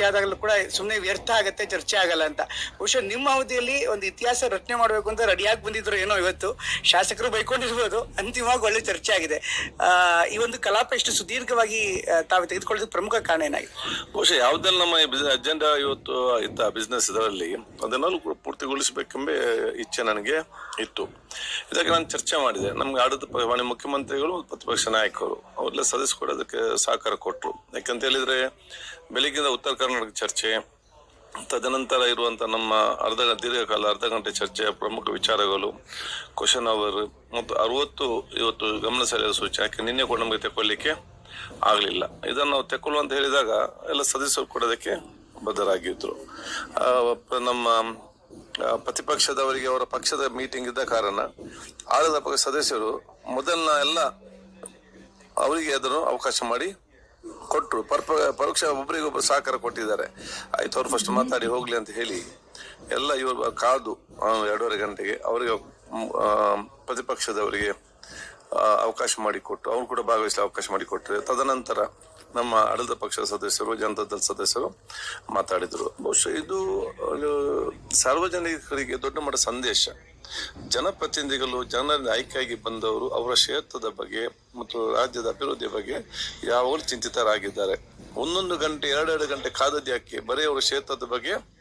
ಚರ್ಚೆ ಆದಾಗಲೂ ಕೂಡ ಸುಮ್ಮನೆ ವ್ಯರ್ಥ ಆಗುತ್ತೆ, ಚರ್ಚೆ ಆಗಲ್ಲ ಅಂತ. ಬಹುಶಃ ನಿಮ್ಮ ಅವಧಿಯಲ್ಲಿ ಒಂದು ಇತಿಹಾಸ ರಚನೆ ಮಾಡಬೇಕು ಅಂತ ರೆಡಿಯಾಗಿ ಬಂದಿದ್ರು ಏನೋ ಇವತ್ತು. ಶಾಸಕರು ಬೈಕೊಂಡಿರ್ಬೋದು, ಅಂತಿಮವಾಗಿ ಒಳ್ಳೆ ಚರ್ಚೆ ಆಗಿದೆ. ಈ ಒಂದು ಕಲಾಪ ಎಷ್ಟು ಸುದೀರ್ಘವಾಗಿ ತಾವು ತೆಗೆದುಕೊಳ್ಳೋದಕ್ಕೆ ಪ್ರಮುಖ ಕಾರಣ ಏನಾಗಿದೆ? ಬಹುಶಃ ಯಾವ್ದಲ್ಲಿ ನಮ್ಮ ಅಜೆಂಡಾ ಇವತ್ತು ಇತ್ತ ಬಿಸ್ನೆಸ್ ಇದರಲ್ಲಿ ಅದನ್ನೆಲ್ಲ ಪೂರ್ತಿಗೊಳಿಸಬೇಕೆಂಬ ಇಚ್ಛೆ ನನಗೆ ಇತ್ತು. ಇದಕ್ಕೆ ನಾನು ಚರ್ಚೆ ಮಾಡಿದೆ. ನಮ್ಗೆ ಆಡಳಿತ ಮಾನ್ಯ ಮುಖ್ಯಮಂತ್ರಿಗಳು ಪ್ರತಿಪಕ್ಷ ನಾಯಕರು, ಅವರೆಲ್ಲ ಸದಸ್ಯ ಕೊಡೋದಕ್ಕೆ ಸಹಕಾರ ಕೊಟ್ಟರು. ಯಾಕಂತ ಹೇಳಿದ್ರೆ ಬೆಳಿಗ್ಗೆ ಉತ್ತರ ಕರ್ನಾಟಕ ಚರ್ಚೆ, ತದನಂತರ ಇರುವಂತ ನಮ್ಮ ಅರ್ಧ ದೀರ್ಘಕಾಲ, ಅರ್ಧ ಗಂಟೆ ಚರ್ಚೆಯ ಪ್ರಮುಖ ವಿಚಾರಗಳು ಕ್ವಶನ್ ಅವರ್ ಮತ್ತು ಅರವತ್ತು ಇವತ್ತು ಗಮನ ಸೆಳೆಯುವ ಸೂಚನೆ. ಯಾಕೆ ನಿನ್ನೆ ಕೂಡ ನಮಗೆ ತೆಕ್ಕೊಳ್ಳಿಕ್ಕೆ ಆಗಲಿಲ್ಲ. ಇದನ್ನು ನಾವು ತೆಕ್ಕೊಳ್ಳು ಅಂತ ಹೇಳಿದಾಗ ಎಲ್ಲ ಸದಸ್ಯರು ಕೂಡ ಅದಕ್ಕೆ ಬದ್ಧರಾಗಿದ್ರು. ನಮ್ಮ ಪ್ರತಿಪಕ್ಷದವರಿಗೆ ಅವರ ಪಕ್ಷದ ಮೀಟಿಂಗ್ ಇದ್ದ ಕಾರಣ ಆಡಳಿತ ಪಕ್ಷ ಸದಸ್ಯರು ಮೊದಲನ ಎಲ್ಲ ಅವರಿಗೆ ಅದನ್ನು ಅವಕಾಶ ಮಾಡಿ ಕೊಟ್ಟರು ಪರ್ಪ, ಪರೋಕ್ಷ ಒಬ್ಬರಿಗೊಬ್ಬರು ಸಹಕಾರ ಕೊಟ್ಟಿದ್ದಾರೆ. ಆಯ್ತು, ಅವ್ರು ಫಸ್ಟ್ ಮಾತಾಡಿ, ಹೋಗ್ಲಿ ಅಂತ ಹೇಳಿ. ಎಲ್ಲ ಇವರು ಕಾದು ಎರಡೂವರೆ ಗಂಟೆಗೆ ಅವರಿಗೆ ಪ್ರತಿಪಕ್ಷದವರಿಗೆ ಅವಕಾಶ ಮಾಡಿಕೊಟ್ಟು, ಅವ್ರು ಕೂಡ ಭಾಗವಹಿಸಲು ಅವಕಾಶ ಮಾಡಿಕೊಟ್ಟರು ತದನಂತರ ನಮ್ಮ ಆಡಳಿತ ಪಕ್ಷದ ಸದಸ್ಯರು ಜನತಾದಳ ಸದಸ್ಯರು ಮಾತಾಡಿದರು. ಬಹುಶಃ ಇದು ಸಾರ್ವಜನಿಕರಿಗೆ ದೊಡ್ಡ ಮಟ್ಟ ಸಂದೇಶ. ಜನಪ್ರತಿನಿಧಿಗಳು ಜನರಿಂದ ಆಯ್ಕೆಯಾಗಿ ಬಂದವರು ಅವರ ಕ್ಷೇತ್ರದ ಬಗ್ಗೆ ಮತ್ತು ರಾಜ್ಯದ ಅಭಿವೃದ್ಧಿ ಬಗ್ಗೆ ಯಾವಾಗಲೂ ಚಿಂತಿತರಾಗಿದ್ದಾರೆ. ಒಂದೊಂದು ಗಂಟೆ, ಎರಡೆರಡು ಗಂಟೆ ಕಾದದ್ಯಾಕೆ, ಬರೀ ಅವರ ಕ್ಷೇತ್ರದ ಬಗ್ಗೆ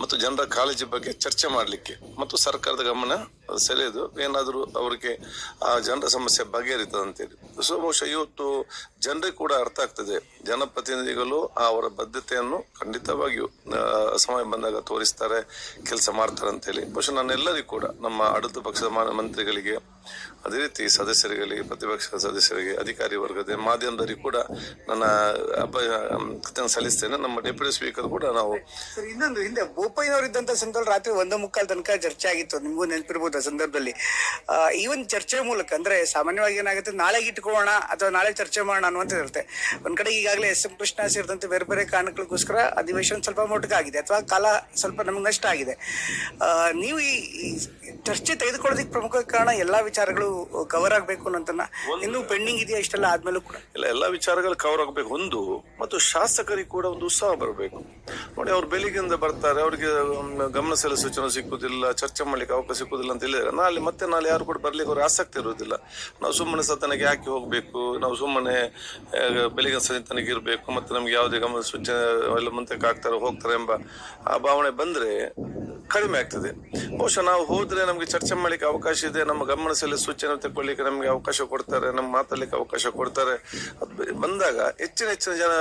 ಮತ್ತು ಜನರ ಕಾಳಜಿ ಬಗ್ಗೆ ಚರ್ಚೆ ಮಾಡಲಿಕ್ಕೆ ಮತ್ತು ಸರ್ಕಾರದ ಗಮನ ಸೆಳೆದು ಏನಾದರೂ ಅವರಿಗೆ ಆ ಜನರ ಸಮಸ್ಯೆ ಬಗೆಹರಿತದೆ ಅಂತೇಳಿ. ಸೊ ಬಹುಶಃ ಇವತ್ತು ಜನರಿಗೆ ಕೂಡ ಅರ್ಥ ಆಗ್ತದೆ. ಜನಪ್ರತಿನಿಧಿಗಳು ಅವರ ಬದ್ಧತೆಯನ್ನು ಖಂಡಿತವಾಗಿಯೂ ಸಮಯ ಬಂದಾಗ ತೋರಿಸ್ತಾರೆ, ಕೆಲಸ ಮಾಡ್ತಾರೆ ಅಂತೇಳಿ. ಬಹುಶಃ ನನ್ನೆಲ್ಲರಿಗೂ ಕೂಡ ನಮ್ಮ ಆಡಳಿತ ಪಕ್ಷದ ಮಂತ್ರಿಗಳಿಗೆ ಅದೇ ರೀತಿ ಸದಸ್ಯರಿಗೆ, ಪ್ರತಿಪಕ್ಷ ಸದಸ್ಯರಿಗೆ, ಅಧಿಕಾರಿ ವರ್ಗದ ಮಾಧ್ಯಮದವರಿಗೆ ಕೂಡ ನನ್ನ, ಅಭ ಕೃತಜ್ಞತೆ ಸಲ್ಲಿಸ್ತೇನೆ. ನಮ್ಮ ಡೆಪ್ಯೂಟಿ ಸ್ಪೀಕರ್ ಕೂಡ ನಾವು ಇನ್ನೊಂದು, ಹಿಂದೆ ಬೋಪಯ್ಯನವರು ಇದ್ದಂತ ಸಂದರ್ಭ ರಾತ್ರಿ ಒಂದು ಮುಕ್ಕಾಲ್ ತನಕ ಚರ್ಚೆ ಆಗಿತ್ತು. ನಿಮಗೂ ನೆನಪಿರ್ಬೋದು ಆ ಸಂದರ್ಭದಲ್ಲಿ. ಈ ಒಂದು ಚರ್ಚೆ ಮೂಲಕ, ಅಂದ್ರೆ ಸಾಮಾನ್ಯವಾಗಿ ಏನಾಗುತ್ತೆ ನಾಳೆ ಇಟ್ಕೊಳ್ಳೋಣ ಅಥವಾ ನಾಳೆ ಚರ್ಚೆ ಮಾಡೋಣ ಅನ್ನುವಂತ ಇರುತ್ತೆ. ಒಂದ್ ಕಡೆ ಈಗಾಗಲೇ ಎಸ್ ಎಂ ಕೃಷ್ಣ ಸೇರಿದಂತೆ ಬೇರೆ ಬೇರೆ ಕಾರಣಗಳಿಗೋಸ್ಕರ ಅಧಿವೇಶನ ಸ್ವಲ್ಪ ಮೊಟಕಾಗಿದೆ ಅಥವಾ ಕಾಲ ಸ್ವಲ್ಪ ನಮ್ಗೆ ನಷ್ಟ ಆಗಿದೆ. ನೀವು ಈ ಚರ್ಚೆ ತೆಗೆದುಕೊಳ್ಳೋದಕ್ಕೆ ಪ್ರಮುಖ ಕಾರಣ ಎಲ್ಲಾ ವಿಚಾರಗಳು ಕವರ್ ಆಗಬೇಕು ಅನ್ನೋದನ್ನ ಇನ್ನೂ ಪೆಂಡಿಂಗ್ ಇದೆಯಾ ಇಷ್ಟೆಲ್ಲ ಆದ್ಮೇಲೂ ಕೂಡ? ಇಲ್ಲ, ಎಲ್ಲ ವಿಚಾರಗಳು ಕವರ್ ಆಗಬೇಕು. ಒಂದು, ಮತ್ತು ಶಾಸಕರಿಗೆ ಕೂಡ ಒಂದು ಉತ್ಸಾಹ ಬರಬೇಕು. ನೋಡಿ, ಅವ್ರು ಬೆಳಿಗ್ಗೆಯಿಂದ ಬರ್ತಾರೆ, ಅವ್ರಿಗೆ ಗಮನ ಸೆಲೆ ಸೂಚನೆ ಸಿಕ್ಕುದಿಲ್ಲ, ಚರ್ಚೆ ಮಾಡ್ಲಿಕ್ಕೆ ಅವಕಾಶ ಸಿಕ್ಕುದಿಲ್ಲ ಅಂತ ಹೇಳಿದ್ರೆ ನಾಳೆ ಮತ್ತೆ ನಾಳೆ ಯಾರು ಕೂಡ ಬರ್ಲಿಕ್ಕೆ ಅವ್ರಿಗೆ ಆಸಕ್ತಿ ಇರುವುದಿಲ್ಲ. ನಾವು ಸುಮ್ಮನೆ ಸತನಕ್ಕೆ ಯಾಕೆ ಹೋಗ್ಬೇಕು? ನಾವು ಸುಮ್ಮನೆ ಬೆಳಿಗ್ಗೆ ತನಕ ಇರಬೇಕು, ಮತ್ತೆ ನಮ್ಗೆ ಯಾವುದೇ ಗಮನ ಸೂಚನೆ, ಎಲ್ಲ ಮುಂದಕ್ಕೆ ಆಗ್ತಾರೆ ಹೋಗ್ತಾರೆ ಎಂಬ, ಆ ಭಾವನೆ ಬಂದ್ರೆ ಕಡಿಮೆ ಆಗ್ತದೆ. ಬಹುಶಃ ನಾವು ಹೋದ್ರೆ ನಮಗೆ ಚರ್ಚೆ ಮಾಡ್ಲಿಕ್ಕೆ ಅವಕಾಶ ಇದೆ ನಮ್ಮ ಗಮನ ಸೆಲೆ ಸೂಚನೆ ತಗೊಳ್ಳಿಕ್ಕೆ ನಮಗೆ ಅವಕಾಶ ಕೊಡ್ತಾರೆ ನಮ್ಮ ಮಾತಾಡ್ಲಿಕ್ಕೆ ಅವಕಾಶ ಕೊಡ್ತಾರೆ. ಬಂದಾಗ ಹೆಚ್ಚಿನ ಹೆಚ್ಚಿನ ಜನ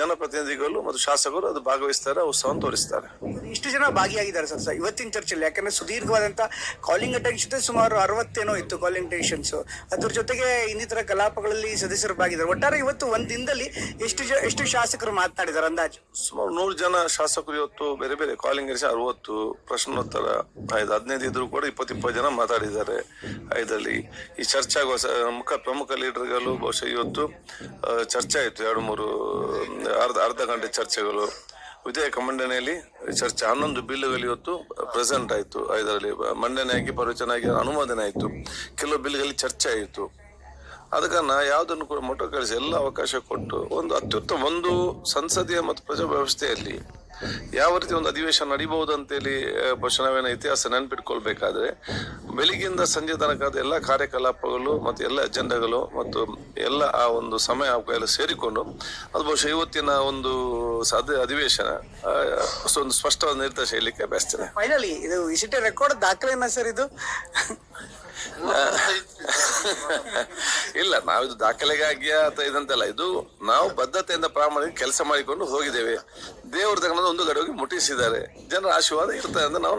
ಜನಪ್ರತಿನಿಧಿಗಳು ಮತ್ತು ಶಾಸಕರು ಅದು ಭಾಗವಹಿಸ್ತಾರೆ ಉತ್ಸಾಹ ತೋರಿಸ್ತಾರೆ. ಇಷ್ಟು ಜನ ಭಾಗಿಯಾಗಿದ್ದಾರೆ ಸರ್ ಸರ್ ಇವತ್ತಿನ ಚರ್ಚೆಯಲ್ಲಿ. ಯಾಕಂದ್ರೆ ಸುದೀರ್ಘವಾದಂತ ಕಾಲಿಂಗ್ ಅಟೆನ್ಷನ್ ಸುಮಾರು ಅರವತ್ತೇನೋ ಇತ್ತು ಕಾಲಿಂಗ್ ಅಟೆನ್ಷನ್ಸ್ ಅದ್ರ ಜೊತೆಗೆ ಇನ್ನಿತರ ಕಲಾಪಗಳಲ್ಲಿ ಸದಸ್ಯರು ಭಾಗಿದ್ದಾರೆ. ಒಟ್ಟಾರೆ ಇವತ್ತು ಒಂದ್ ದಿನದಲ್ಲಿ ಎಷ್ಟು ಎಷ್ಟು ಶಾಸಕರು ಮಾತನಾಡಿದ್ದಾರೆ ಅಂದಾಜು? ಸುಮಾರು ನೂರು ಜನ ಶಾಸಕರು ಇವತ್ತು ಬೇರೆ ಬೇರೆ ಕಾಲಿಂಗ್ ಅರವತ್ತು ಪ್ರಶ್ನೋತ್ತರ ಐದು, ಹದಿನೈದು ಇದ್ರು ಕೂಡ ಇಪ್ಪತ್ತು ಇಪ್ಪತ್ತು ಜನ ಮಾತಾಡಿದ್ದಾರೆ. ಐದರಲ್ಲಿ ಈ ಚರ್ಚೆ ಆಗುವ ಮುಖ, ಪ್ರಮುಖ ಲೀಡರ್ಗಳು ಬಹುಶಃ ಇವತ್ತು ಚರ್ಚೆ ಆಯಿತು. ಎರಡು, ಮೂರು, ಅರ್ಧ ಅರ್ಧ ಗಂಟೆ ಚರ್ಚೆಗಳು. ವಿಧೇಯಕ ಮಂಡನೆಯಲ್ಲಿ ಚರ್ಚೆ. ಹನ್ನೊಂದು ಬಿಲ್ಗಳು ಇವತ್ತು ಪ್ರೆಸೆಂಟ್ ಆಯಿತು. ಐದರಲ್ಲಿ ಮಂಡನೆ ಆಗಿ, ಪ್ರವಚನ ಆಗಿ ಅನುಮೋದನೆ ಆಯಿತು. ಕೆಲವು ಬಿಲ್ಗಳಲ್ಲಿ ಚರ್ಚೆ ಆಯಿತು. ಆದ ಕಾರಣ ಯಾವುದನ್ನು ಕೂಡ ಮೊಟ್ಟ ಕಳಿಸಿ ಎಲ್ಲ ಅವಕಾಶ ಕೊಟ್ಟು ಒಂದು ಅತ್ಯುತ್ತಮ, ಒಂದು ಸಂಸದೀಯ ಮತ್ತು ಪ್ರಜಾ ವ್ಯವಸ್ಥೆಯಲ್ಲಿ ಯಾವ ರೀತಿ ಒಂದು ಅಧಿವೇಶನ ನಡಿಬಹುದು ಅಂತೇಳಿ ಬಹುಶಃ ಇತಿಹಾಸ ನೆನ್ಪಿಟ್ಕೊಳ್ಬೇಕಾದ್ರೆ, ಬೆಳಿಗ್ಗೆಯಿಂದ ಸಂಜೆ ತನಕದ ಎಲ್ಲ ಕಾರ್ಯಕಲಾಪಗಳು ಮತ್ತು ಎಲ್ಲ ಅಜೆಂಡಾಗಳು ಮತ್ತು ಎಲ್ಲ ಆ ಒಂದು ಸಮಯ ಎಲ್ಲ ಸೇರಿಕೊಂಡು, ಅದು ಬಹುಶಃ ಇವತ್ತಿನ ಒಂದು ಸಾಧ್ಯ ಅಧಿವೇಶನ ಒಂದು ಸ್ಪಷ್ಟವಾದ ನಿರ್ದೇಶ ಹೇಳಲಿಕ್ಕೆ ಬಯಸ್ತೇನೆ ಫೈನಲಿ ಇದು ಇಸಿಟೆ ರೆಕಾರ್ಡ್ ದಾಖಲೆನ ಸರ್ ಇದು? ಇಲ್ಲ ನಾವಿದು ದಾಖಲೆಗಾಗಿ ಅಥವಾ ಇದಂತಲ್ಲ, ಇದು ನಾವು ಬದ್ಧತೆಯಿಂದ ಪ್ರಾಮಾಣಿಕ ಕೆಲಸ ಮಾಡಿಕೊಂಡು ಹೋಗಿದ್ದೇವೆ. ದೇವ್ರ ತಗೊಂಡು ಒಂದು ಗಡುವಿಗೆ ಮುಟ್ಟಿಸಿದ್ದಾರೆ. ಜನರ ಆಶೀರ್ವಾದ ಇರ್ತದೆ ಅಂತ ನಾವು